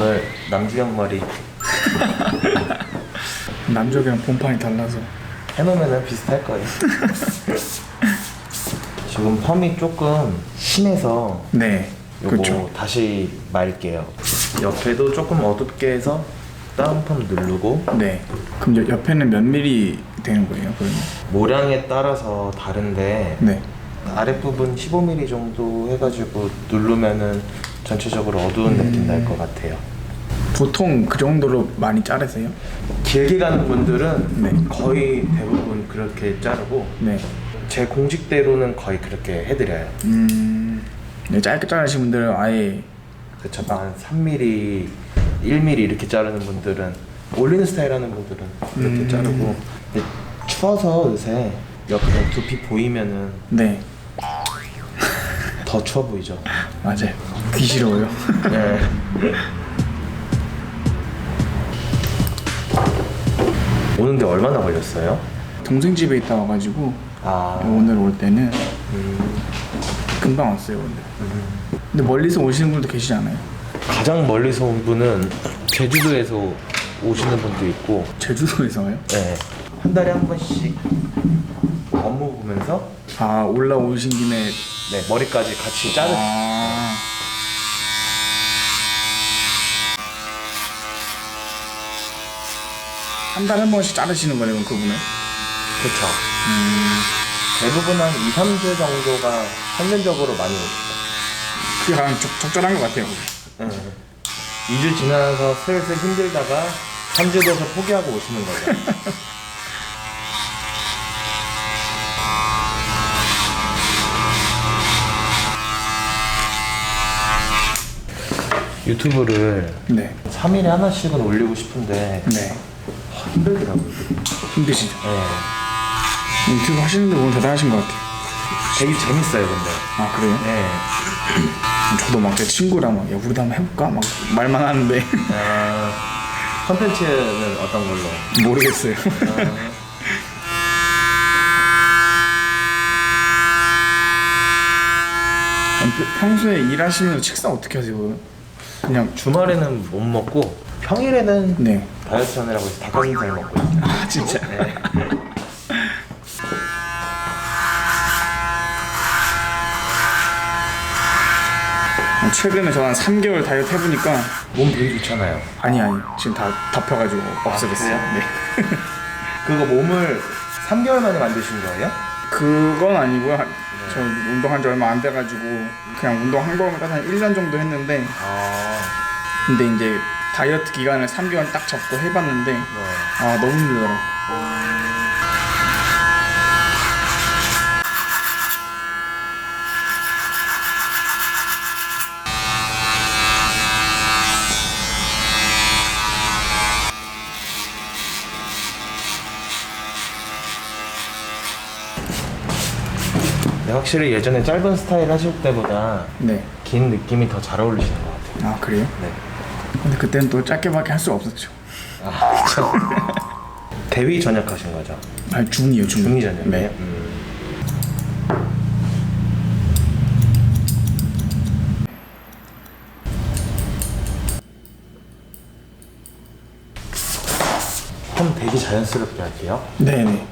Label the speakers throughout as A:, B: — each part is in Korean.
A: 오늘 남주경 머리
B: 남쪽이랑 본판이 달라서
A: 해놓으면 비슷할 거예요. 지금 펌이 조금 심해서
B: 네
A: 요거
B: 그렇죠
A: 다시 말게요. 옆에도 조금 어둡게 해서 다운 펌 누르고
B: 네 그럼 여- 옆에는 몇 미리 되는 거예요 그러면?
A: 모량에 따라서 다른데
B: 네
A: 아랫부분 15mm 정도 해가지고 누르면은 전체적으로 어두운 느낌 날 것 같아요.
B: 보통 그 정도로 많이 자르세요?
A: 길게 가는 분들은
B: 네.
A: 거의 대부분 그렇게 자르고
B: 네
A: 제 공식대로는 거의 그렇게 해드려요.
B: 음, 네, 짧게 자르신 분들은 아예
A: 그쵸 한 3mm, 1mm 이렇게 자르는 분들은 올리는 스타일 하는 분들은 이렇게
B: 음.
A: 자르고 근데 추워서 요새 옆에 두피 보이면은
B: 네
A: 더 추워 보이죠.
B: 맞아요 귀시러워요
A: 네. 오는데 얼마나 걸렸어요?
B: 동생 집에 있다 와가지고
A: 아
B: 오늘 올 때는
A: 음,
B: 금방 왔어요 오늘 근데 멀리서 오시는 분도 계시지 않아요?
A: 가장 멀리서 온 분은 제주도에서 오시는 분도 있고
B: 제주도에서 와요?
A: 네. 한 달에 한 번씩 업무 보면서
B: 아 올라오신 김에
A: 네, 머리까지 같이 자르
B: 아 한 달에 한 번씩 자르시는 거네요 그분은
A: 그렇죠. 대부분 한 2, 3주 정도가 평균적으로 많이 오죠.
B: 그게 가장 적, 적절한 것 같아요
A: 네. 2주 지나서 슬슬 힘들다가 3주 돼서 포기하고 오시는 거죠. 유튜브를
B: 네
A: 3일에 하나씩은 올리고 싶은데
B: 네.
A: 힘들더라고요.
B: 힘드시죠?
A: 네.
B: 유튜브 하시는데 오늘 대단하신 것 같아요
A: 되게 재밌어요, 근데.
B: 아 그래요?
A: 네.
B: 저도 막 제 친구랑 막 야, 우리도 한번 해볼까? 막 말만 하는데
A: 아, 컨텐츠는 어떤 걸로?
B: 모르겠어요 평소에 일하시면서 식사 어떻게 하세요? 그냥
A: 주말에는 못 먹고 평일에는
B: 네.
A: 다이어트 하느라고 해서 닭가슴살 먹고 있어요.
B: 아 진짜
A: 네.
B: 최근에 저한 3개월 다이어트 해보니까
A: 몸 되게 좋잖아요.
B: 아니 아니 지금 다 덮여가지고 없어졌어요
A: 그래요?
B: 네.
A: 그거 몸을 3개월 만에 만드신 거예요?
B: 그건 아니고요 한- 저 운동한 지 얼마 안 돼가지고 그냥 운동 한 거면 딱한 1년 정도 했는데
A: 아,
B: 근데 이제 다이어트 기간을 3개월 딱 잡고 해봤는데
A: 네.
B: 아 너무 힘들더라고
A: 네, 확실히 예전에 짧은 스타일 하실 때보다
B: 네.
A: 긴 느낌이 더 잘 어울리시는 것 같아요.
B: 아 그래요?
A: 네.
B: 근데 그때는 또 짧게밖에 할 수 없었죠
A: 아. 대위 전역하신 거죠?
B: 아니 중이요 중
A: 중위 전역이에요?
B: 네.
A: 음. 펌 되게 자연스럽게 할게요.
B: 네네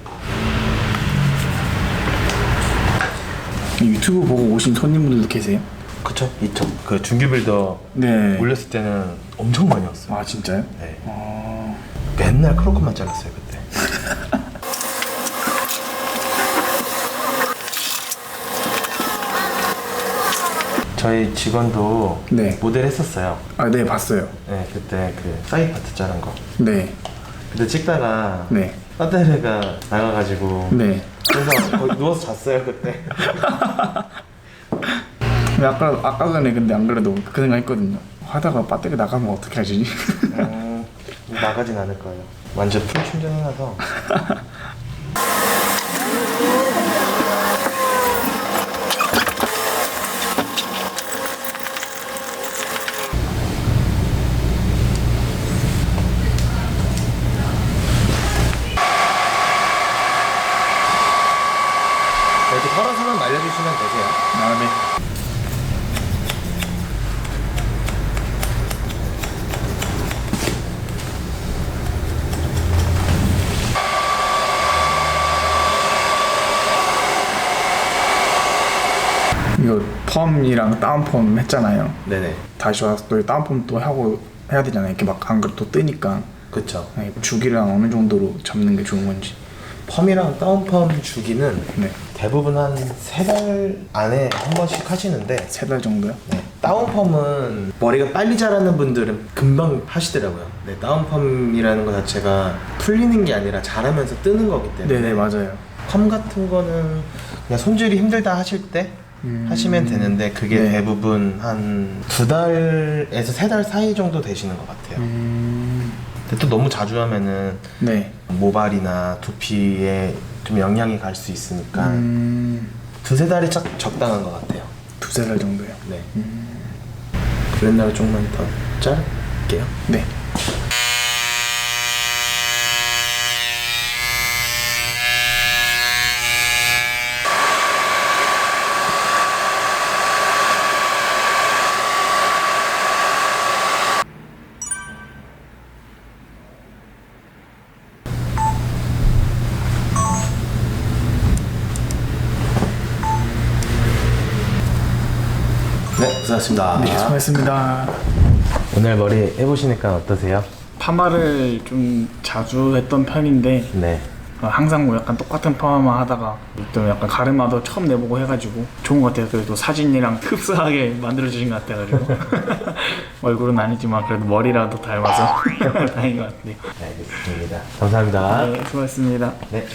B: 유튜브 보고 오신 손님분들도 계세요?
A: 그쵸? 있죠. 그 중규빌더
B: 네.
A: 올렸을 때는 엄청 많이 왔어요.
B: 아 진짜요?
A: 네.
B: 어...
A: 맨날 크로커만 잘랐어요 그때. 저희 직원도
B: 네.
A: 모델 했었어요.
B: 아 네 봤어요
A: 네, 그때 그 사이 파트 자른 거.
B: 네
A: 그때 찍다가
B: 네.
A: 배터리가 나가가지고
B: 네.
A: 그래서 거기 누워서 잤어요 그때.
B: 아까 아까 전에 근데 안 그래도 그 생각했거든요. 하다가 배터리 나가면 어떻게 하지?
A: 음, 나가진 않을 거예요. 완전 풀 충전해놔서. 이렇게 털어서만 말려주시면 되세요.
B: 아 네. 펌이랑 다운펌 했잖아요.
A: 네네.
B: 다시 와서 또 다운펌 또 하고 해야 되잖아요. 이렇게 막 안 그래도 또 뜨니까
A: 그쵸.
B: 네, 주기를 어느 정도로 잡는 게 좋은 건지.
A: 펌이랑 다운펌 주기는
B: 네,
A: 대부분 한 세 달 안에 한 번씩 하시는데
B: 세 달 정도요.
A: 네, 다운펌은 머리가 빨리 자라는 분들은 금방 하시더라고요. 네, 다운펌이라는 것 자체가 풀리는 게 아니라 자라면서 뜨는 거기 때문에
B: 네네 맞아요.
A: 펌 같은 거는 그냥 손질이 힘들다 하실 때
B: 음.
A: 하시면 되는데 그게
B: 네.
A: 대부분 한 두 달에서 세 달 사이 정도 되시는 것 같아요.
B: 음,
A: 근데 또 너무 자주 하면은
B: 네.
A: 모발이나 두피에 좀 영향이 갈 수 있으니까
B: 음,
A: 두세 달이 딱 적당한 것 같아요.
B: 두세 달 정도요.
A: 네. 그랜나를 조금만 더 자를게요.
B: 네.
A: 네, 고생하셨습니다.
B: 네, 수고했습니다.
A: 오늘 머리 해보시니까 어떠세요?
B: 파마를 좀 자주 했던 편인데
A: 네.
B: 어, 항상 뭐 약간 똑같은 파마만 하다가 또 약간 가르마도 처음 내보고 해가지고 좋은 것 같아요. 그래도 사진이랑 흡사하게 만들어주신 것 같아가지고 얼굴은 아니지만 그래도 머리라도 닮아서 다행인 것 같아요.
A: 네, 알겠습니다. 감사합니다.
B: 네, 수고했습니다.
A: 네.